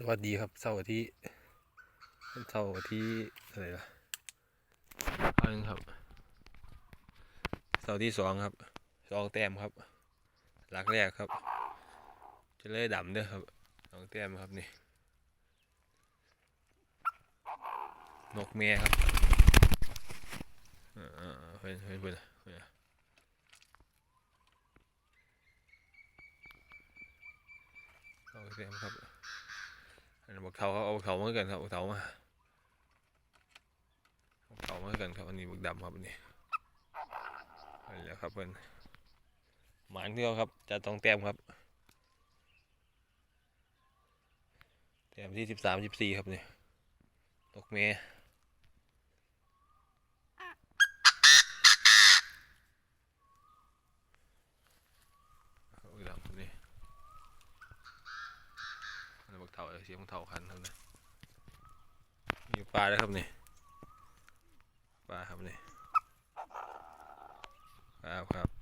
สวัสดีครับเสาร์อาที่เสาร์อาที่อะไรล่ะอันนึงครับเสาร์ที่สองครับสองแต้มครับ หลักแรกครับ จะเลยดำเด้อครับสองแต้มครับนี่นกแม่ครับเออเออเออเพื่อนเพื่อนเพื่อนเพื่อนสองแต้มครับอันนี้ บักเทาเขาเอาบักเทามากันครับบักเทามาบักเทามากันครับอันนี้บักดำครับอันนี้อันนี้แหละครับเพื่อนหมานเดียวครับจะต้องแต้มครับแต้มที่สิบสามสิบสี่ครับนี่ตกเมย์ ถาเสียงเถาคันทั้นะมีปลาแล้วครับนี่ปลาครับนี่ปลาครับ